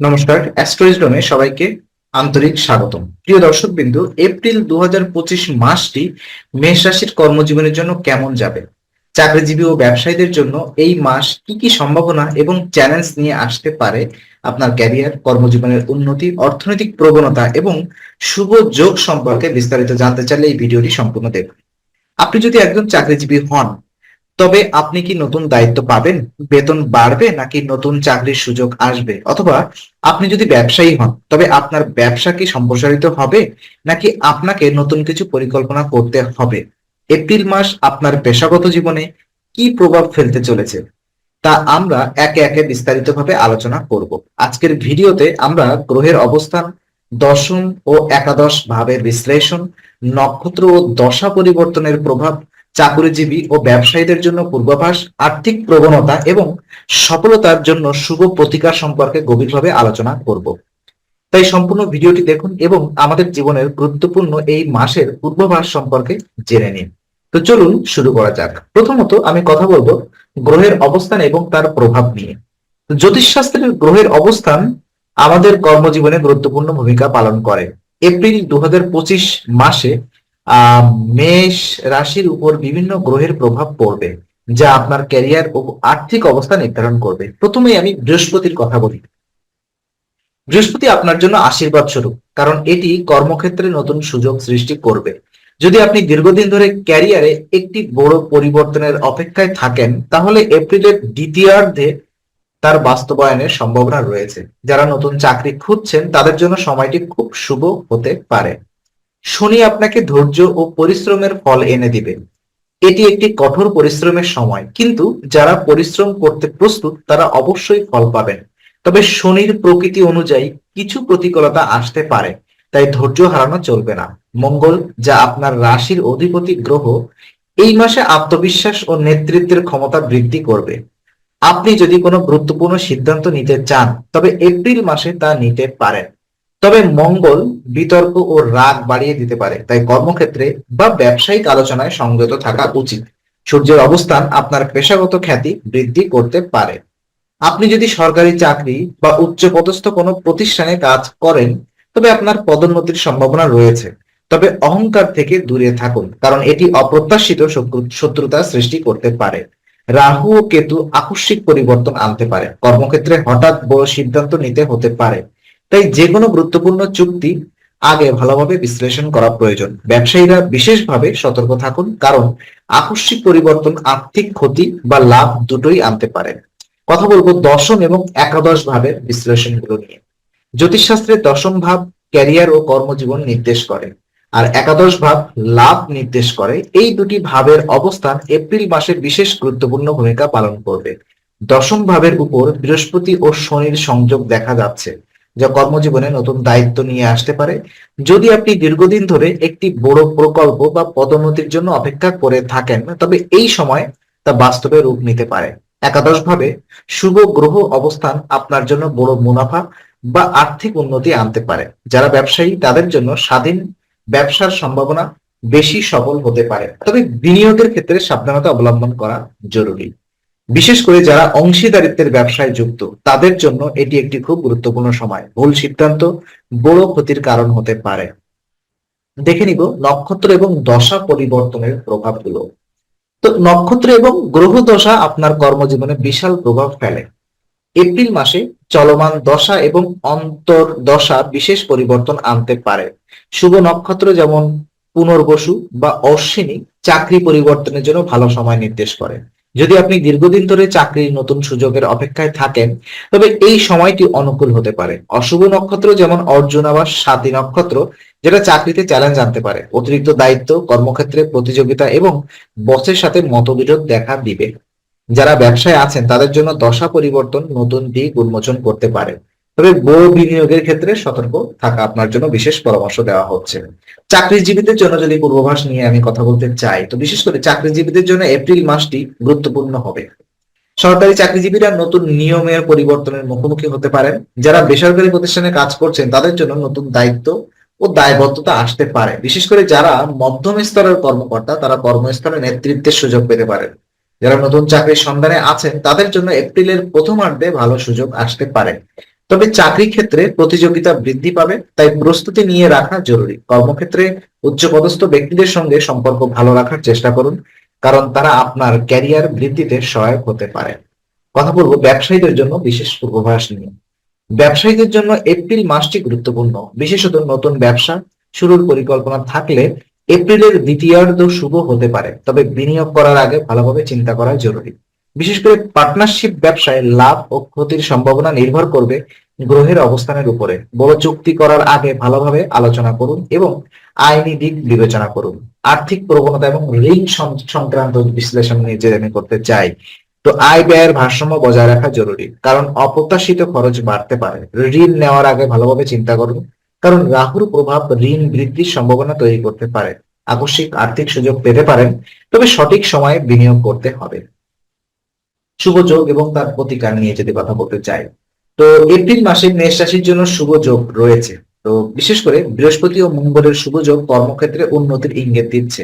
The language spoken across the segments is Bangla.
নমস্কার, অ্যাস্ট্রোইজডমে সবাইকে আন্তরিক স্বাগতম। প্রিয় দর্শক বিন্দু এপ্রিল দুই হাজার পঁচিশ মাসটি মেষ রাশির কর্মজীবনের জন্য কেমন যাবে? চাকরিজীবী ও ব্যবসায়ীদের জন্য এই মাস কি কি সম্ভাবনা এবং চ্যালেঞ্জ নিয়ে আসতে পারে আপনার ক্যারিয়ার কর্মজীবনের উন্নতি, অর্থনৈতিক প্রবণতা এবং শুভ যোগ সম্পর্কে বিস্তারিত জানতে চাইলে এই ভিডিওটি সম্পূর্ণ দেখুন। আপনি যদি একজন চাকরিজীবী হন তবে আপনি কি নতুন দায়িত্ব পাবেন? বেতন বাড়বে নাকি নতুন চাকরির সুযোগ আসবে? অথবা আপনি যদি ব্যবসায়ী হন, তবে আপনার ব্যবসা কি সম্প্রসারিত হবে নাকি আপনাকে নতুন কিছু পরিকল্পনা করতে হবে? এপ্রিল মাস আপনার পেশাগত জীবনে কি প্রভাব ফেলতে চলেছে? তা আমরা একে একে বিস্তারিতভাবে আলোচনা করব। আজকের ভিডিওতে আমরা গ্রহের অবস্থান, দশম ও একাদশ ভাবের বিশ্লেষণ, নক্ষত্র ও দশা পরিবর্তনের প্রভাব চাকরিজীবী ও ব্যবসায়ীদের জন্য পূর্বাভাস, আর্থিক প্রবণতা এবং সফলতার জন্য শুভ প্রতিকার সম্পর্কে গভীরভাবে আলোচনা করব। তাই সম্পূর্ণ ভিডিওটি দেখুন এবং আমাদের জীবনের গুরুত্বপূর্ণ এই মাসের পূর্বাভাস সম্পর্কে জেনে নিন। তো চলুন শুরু করা যাক। প্রথমত আমি কথা বলব গ্রহের অবস্থান এবং তার প্রভাব নিয়ে। জ্যোতিষশাস্ত্রের গ্রহের অবস্থান আমাদের কর্মজীবনে গুরুত্বপূর্ণ ভূমিকা পালন করে। এপ্রিল দু হাজার পঁচিশ মাসে মেষ রাশির উপর বিভিন্ন গ্রহের প্রভাব পড়বে, যা আপনার ক্যারিয়ার ও আর্থিক অবস্থা নির্ধারণ করবে। প্রথমেই আমি বৃহস্পতির কথা বলি। বৃহস্পতি আপনার জন্য আশীর্বাদ স্বরূপ, কারণ এটি কর্মক্ষেত্রে নতুন সুযোগ সৃষ্টি করবে। যদি আপনি দীর্ঘদিন ধরে ক্যারিয়ারে একটি বড় পরিবর্তনের অপেক্ষায় থাকেন, তাহলে এপ্রিলের দ্বিতীয়ার্ধে তার বাস্তবায়নের সম্ভাবনা রয়েছে। যারা নতুন চাকরি খুঁজছেন, তাদের জন্য সময়টি খুব শুভ হতে পারে। শনি আপনাকে ধৈর্য ও পরিশ্রমের ফল এনে দিবে। এটি একটি কঠোর পরিশ্রমের সময়, কিন্তু যারা পরিশ্রম করতে প্রস্তুত, তারা অবশ্যই ফল পাবেন। তবে শনির প্রকৃতি অনুযায়ী কিছু প্রতিকূলতা আসতে পারে, তাই ধৈর্য হারানো চলবে না। মঙ্গল, যা আপনার রাশির অধিপতি গ্রহ, এই মাসে আত্মবিশ্বাস ও নেতৃত্বের ক্ষমতা বৃদ্ধি করবে। আপনি যদি কোনো গুরুত্বপূর্ণ সিদ্ধান্ত নিতে চান, তবে এপ্রিল মাসে তা নিতে পারেন। তবে মঙ্গল বিতর্ক ও রাগ বাড়িয়ে দিতে পারে, তাই কর্মক্ষেত্রে বা ব্যবসায়িক আলোচনায় সংযত থাকা উচিত। সূর্যের অবস্থান আপনার পেশাগত খ্যাতি বৃদ্ধি করতে পারে। আপনি যদি সরকারি চাকরি বা উচ্চপদস্থ কোনো প্রতিষ্ঠানে কাজ করেন, তবে আপনার পদোন্নতির সম্ভাবনা রয়েছে। তবে অহংকার থেকে দূরে থাকুন, কারণ এটি অপ্রত্যাশিত শত্রু- শত্রুতা সৃষ্টি করতে পারে। রাহু ও কেতু আকস্মিক পরিবর্তন আনতে পারে। কর্মক্ষেত্রে হঠাৎ বড় সিদ্ধান্ত নিতে হতে পারে। তাই যে কোনো গুরুত্বপূর্ণ চুক্তি আগে ভালোভাবে বিশ্লেষণ করা প্রয়োজন। ব্যবসায়ীরা বিশেষভাবে সতর্ক থাকুন, কারণ আকস্মিক পরিবর্তন আর্থিক ক্ষতি বা লাভ দুটোই আনতে পারে। কথা বলব দশম এবং একাদশ ভাবের বিশ্লেষণগুলো নিয়ে। জ্যোতিষশাস্ত্রের দশম ভাব ক্যারিয়ার ও কর্মজীবন নির্দেশ করে, আর একাদশ ভাব লাভ নির্দেশ করে। এই দুটি ভাবের অবস্থান এপ্রিল মাসে বিশেষ গুরুত্বপূর্ণ ভূমিকা পালন করবে। দশম ভাবের উপর বৃহস্পতি ও শনির সংযোগ দেখা যাচ্ছে। যা কর্মজীবনে নতুন দায়িত্ব নিয়ে আসতে পারে। যদি আপনি দীর্ঘদিন ধরে একটি বড় প্রকল্প বা পদোন্নতির জন্য অপেক্ষা করে থাকেন, তবে এই সময় তা বাস্তবে রূপ নিতে পারে। একাদশ ভাবে শুভ গ্রহ অবস্থান আপনার জন্য বড় মুনাফা বা আর্থিক উন্নতি আনতে পারে। যারা ব্যবসায়ী, তাদের জন্য স্বাধীন ব্যবসার সম্ভাবনা বেশি সফল হতে পারে। তবে বিনিয়োগের ক্ষেত্রে সাবধানতা অবলম্বন করা জরুরি। বিশেষ করে যারা অংশীদারিত্বের ব্যবসায় যুক্ত, তাদের জন্য এটি একটি খুব গুরুত্বপূর্ণ সময়। ভুল সিদ্ধান্ত বড় ক্ষতির কারণ হতে পারে। দেখে নিব নক্ষত্র এবং দশা পরিবর্তনের প্রভাবগুলো। তো নক্ষত্র এবং গ্রহ দশা আপনার কর্মজীবনে বিশাল প্রভাব ফেলে। এপ্রিল মাসে চলমান দশা এবং অন্তর দশা বিশেষ পরিবর্তন আনতে পারে। শুভ নক্ষত্র যেমন পুনর্বসু বা অশ্বিনী চাকরি পরিবর্তনের জন্য ভালো সময় নির্দেশ করে। যদি আপনি দীর্ঘদিন ধরে চাকরির নতুন সুযোগের অপেক্ষায় থাকেন, তবে এই সময়টি অনুকূল হতে পারে। অশুভ নক্ষত্র যেমন অর্জুন আবার স্বাতী নক্ষত্র, যেটা চাকরিতে চ্যালেঞ্জ আনতে পারে। অতিরিক্ত দায়িত্ব, কর্মক্ষেত্রে প্রতিযোগিতা এবং বসের সাথে মতবিরোধ দেখা দিবে। যারা ব্যবসায় আছেন, তাদের জন্য দশা পরিবর্তন নতুন দিক উন্মোচন করতে পারে। তবে বড় বিনিয়োগের ক্ষেত্রে সতর্ক থাকা আপনার জন্য বিশেষ পরামর্শ দেওয়া হচ্ছে। চাকরিজীবীদের জন্য যদি পূর্বাভাস নিয়ে আমি কথা বলতে চাই, তো বিশেষ করে চাকরিজীবীদের জন্য এপ্রিল মাসটি গুরুত্বপূর্ণ হবে। সরকারি চাকরিজীবীরা নতুন নিয়মের পরিবর্তনের মুখোমুখি হতে পারেন। যারা বেসরকারি প্রতিষ্ঠানে কাজ করছেন, তাদের জন্য নতুন দায়িত্ব ও দায়বদ্ধতা আসতে পারে। বিশেষ করে যারা মধ্যম স্তরের কর্মকর্তা, তারা কর্মস্থলে নেতৃত্বের সুযোগ পেতে পারেন। যারা নতুন চাকরির সন্ধানে আছেন, তাদের জন্য এপ্রিলের প্রথমার্ধে ভালো সুযোগ আসতে পারে। তবে চাকরি ক্ষেত্রে প্রতিযোগিতা বৃদ্ধি পাবে, তাই প্রস্তুতি নিয়ে রাখা জরুরি। কর্মক্ষেত্রে উচ্চপদস্থ ব্যক্তিদের সঙ্গে সম্পর্ক ভালো রাখার চেষ্টা করুন, কারণ তারা আপনার ক্যারিয়ার বৃদ্ধিতে সহায়ক হতে পারে। কথা বলব ব্যবসায়ীদের জন্য বিশেষ পূর্বাভাস নিয়ে। ব্যবসায়ীদের জন্য এপ্রিল মাসটি গুরুত্বপূর্ণ। বিশেষত নতুন ব্যবসা শুরুর পরিকল্পনা থাকলে এপ্রিলের দ্বিতীয়ার্ধ শুভ হতে পারে, তবে বিনিয়োগ করার আগে ভালোভাবে চিন্তা করা জরুরি। বিশেষ করে পার্টনারশিপ ব্যবসায় লাভ ও ক্ষতির সম্ভাবনা নির্ভর করবে গ্রহের অবস্থানের উপরে। বড় চুক্তি করার আগে ভালোভাবে আলোচনা করুন এবং আইনি দিক বিবেচনা করুন। আর্থিক প্রবণতা এবং ঋণ সংক্রান্ত বিশ্লেষণ নিয়ে আমি করতে চাই। তো আয় ব্যয়ের ভারসাম্য বজায় রাখা জরুরি, কারণ অপ্রত্যাশিত খরচ বাড়তে পারে। ঋণ নেওয়ার আগে ভালোভাবে চিন্তা করুন, কারণ রাহুর প্রভাব ঋণ বৃদ্ধির সম্ভাবনা তৈরি করতে পারে। আকস্মিক আর্থিক সুযোগ পেতে পারেন, তবে সঠিক সময়ে বিনিয়োগ করতে হবে। শুভ যোগ এবং তার প্রতিকার নিয়ে যদি কথা বলতে চাই। তো এপ্রিল মাসে মেষ রাশির জন্য শুভ যোগ রয়েছে। তো বিশেষ করে বৃহস্পতি ও মঙ্গলের শুভ যোগ কর্মক্ষেত্রে উন্নতির ইঙ্গিত দিচ্ছে।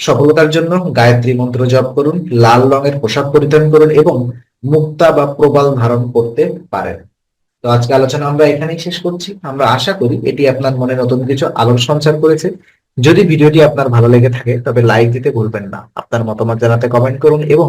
সফলতার জন্য গায়ত্রী মন্ত্র জপ করুন, লাল রঙের পোশাক পরিধান করুন এবং মুক্তা বা প্রবাল ধারণ করতে পারেন। তো আজকে আলোচনা আমরা এখানেই শেষ করছি। আমরা আশা করি এটি আপনার মনে নতুন কিছু আলোর সঞ্চার করেছে। যদি ভিডিওটি আপনার ভালো লেগে থাকে, তবে লাইক দিতে ভুলবেন না। আপনার মতামত জানাতে কমেন্ট করুন এবং